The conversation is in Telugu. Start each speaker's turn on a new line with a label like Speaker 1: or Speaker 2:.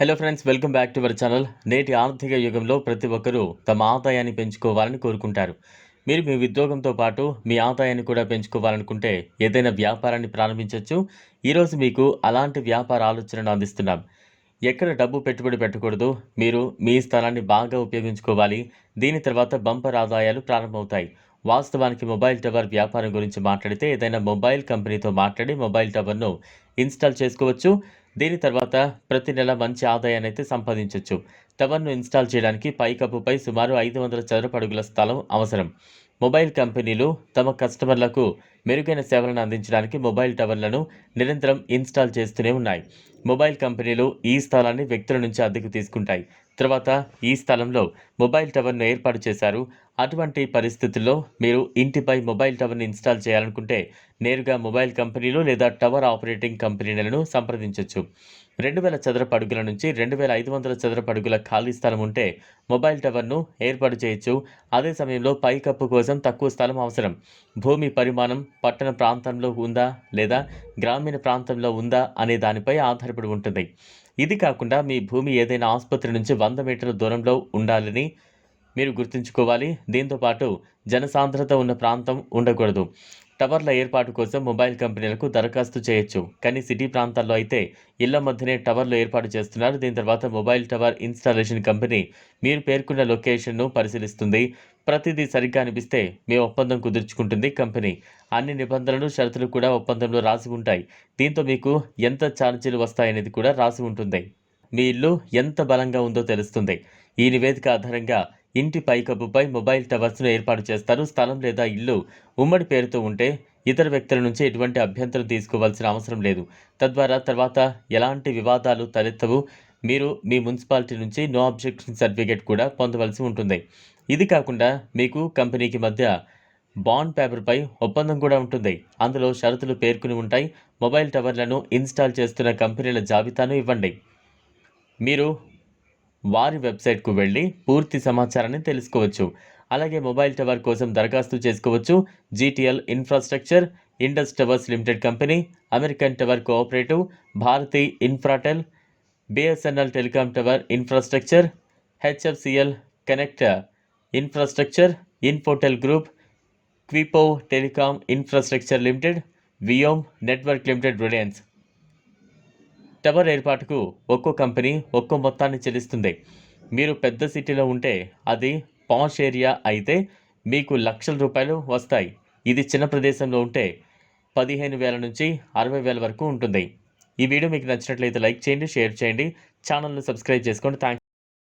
Speaker 1: Hello friends welcome back to our channel నేటి ఆర్థిక యుగంలో ప్రతి ఒక్కరూ తమ ఆదాయాన్ని పెంచుకోవాలని కోరుకుంటారు. మీరు మీ ఉద్యోగంతో పాటు మీ ఆదాయాన్ని కూడా పెంచుకోవాలనుకుంటే ఏదైనా వ్యాపారాన్ని ప్రారంభించవచ్చు ఈరోజు మీకు అలాంటి వ్యాపార ఆలోచనను అందిస్తున్నాం. ఎక్కడ డబ్బు పెట్టుబడి పెట్టకూడదు మీరు మీ స్థలాన్ని బాగా ఉపయోగించుకోవాలి. దీని తర్వాత బంపర్ ఆదాయాలు ప్రారంభమవుతాయి. వాస్తవానికి మొబైల్ టవర్ వ్యాపారం గురించి మాట్లాడితే ఏదైనా మొబైల్ కంపెనీతో మాట్లాడి మొబైల్ టవర్ను ఇన్స్టాల్ చేసుకోవచ్చు. దీని తర్వాత ప్రతి నెల మంచి ఆదాయాన్ని అయితే సంపాదించవచ్చు టవర్ను ఇన్స్టాల్ చేయడానికి పైకప్పుపై సుమారు ఐదు వందల చదరపడుగుల స్థలం అవసరం. మొబైల్ కంపెనీలు తమ కస్టమర్లకు మెరుగైన సేవలను అందించడానికి మొబైల్ టవర్లను నిరంతరం ఇన్స్టాల్ చేస్తూనే ఉన్నాయి. మొబైల్ కంపెనీలు ఈ స్థలాన్ని వ్యక్తుల నుంచి అద్దెకు తీసుకుంటాయి. తర్వాత ఈ స్థలంలో మొబైల్ టవర్ను ఏర్పాటు చేశారు. అటువంటి పరిస్థితుల్లో మీరు ఇంటిపై మొబైల్ టవర్ని ఇన్స్టాల్ చేయాలనుకుంటే నేరుగా మొబైల్ కంపెనీలు లేదా టవర్ ఆపరేటింగ్ కంపెనీలను సంప్రదించవచ్చు రెండు వేల చదరపు అడుగుల నుంచి రెండు వేల ఐదు వందల చదరపు అడుగుల ఖాళీ స్థలం ఉంటే మొబైల్ టవర్ను ఏర్పాటు చేయొచ్చు. అదే సమయంలో పైకప్పు కోసం తక్కువ స్థలం అవసరం. భూమి పరిమాణం పట్టణ ప్రాంతంలో ఉందా లేదా గ్రామీణ ప్రాంతంలో ఉందా అనే దానిపై ఆధారపడి ఉంటుంది. ఇది కాకుండా మీ భూమి ఏదైనా ఆసుపత్రి నుంచి వంద మీటర్ల దూరంలో ఉండాలని మీరు గుర్తుంచుకోవాలి. దీంతోపాటు జనసాంద్రత ఉన్న ప్రాంతం ఉండకూడదు. టవర్ల ఏర్పాటు కోసం మొబైల్ కంపెనీలకు దరఖాస్తు చేయొచ్చు. కానీ సిటీ ప్రాంతాల్లో అయితే ఇళ్ళ మధ్యనే టవర్లు ఏర్పాటు చేస్తున్నారు. దీని తర్వాత మొబైల్ టవర్ ఇన్స్టాలేషన్ కంపెనీ మీరు పేర్కొన్న లొకేషన్ను పరిశీలిస్తుంది. ప్రతిదీ సరిగ్గా అనిపిస్తే మీ ఒప్పందం కుదుర్చుకుంటుంది కంపెనీ. అన్ని నిబంధనలు షరతులు కూడా ఒప్పందంలో రాసి ఉంటాయి. దీంతో మీకు ఎంత ఛార్జీలు వస్తాయనేది కూడా రాసి ఉంటుంది. మీ ఇల్లు ఎంత బలంగా ఉందో తెలుస్తుంది. ఈ నివేదిక ఆధారంగా ఇంటి పైకప్పుపై మొబైల్ టవర్స్ను ఏర్పాటు చేస్తారు. స్థలం లేదా ఇల్లు ఉమ్మడి పేరుతో ఉంటే ఇతర వ్యక్తుల నుంచి ఎటువంటి అభ్యంతరం తీసుకోవాల్సిన అవసరం లేదు. తద్వారా తర్వాత ఎలాంటి వివాదాలు తలెత్తవు మీరు మీ మున్సిపాలిటీ నుంచి నో అబ్జెక్షన్ సర్టిఫికేట్ కూడా పొందవలసి ఉంటుంది. ఇది కాకుండా మీకు కంపెనీకి మధ్య బాండ్ పేపర్పై ఒప్పందం కూడా ఉంటుంది. అందులో షరతులు పేర్కొని ఉంటాయి. మొబైల్ టవర్లను ఇన్స్టాల్ చేస్తున్న కంపెనీల జాబితాను ఇవ్వండి. మీరు వారి వెబ్సైట్కు వెళ్ళి పూర్తి సమాచారాన్ని తెలుసుకోవచ్చు. అలాగే మొబైల్ టవర్ కోసం దరఖాస్తు చేసుకోవచ్చు. GTL infrastructure Indus towers limited company American tower cooperative Bharti Infratel BSNL telecom tower infrastructure HFCL connect infrastructure Infotel group Quippo telecom infrastructure limited Viom network limited Reliance. Tower ఏర్పాటుకు ఒక్కో కంపెనీ ఒక్కో మొత్తాన్ని చెల్లిస్తుంది. మీరు పెద్ద సిటీలో ఉంటే అది పాష్ ఏరియా అయితే మీకు లక్షల రూపాయలు వస్తాయి. ఇది చిన్న ప్రదేశంలో ఉంటే పదిహేను వేల నుంచి అరవై వేల వరకు ఉంటుంది. ఈ వీడియో మీకు నచ్చినట్లయితే లైక్ చేయండి షేర్ చేయండి. ఛానల్ను సబ్స్క్రైబ్ చేసుకోండి. థ్యాంక్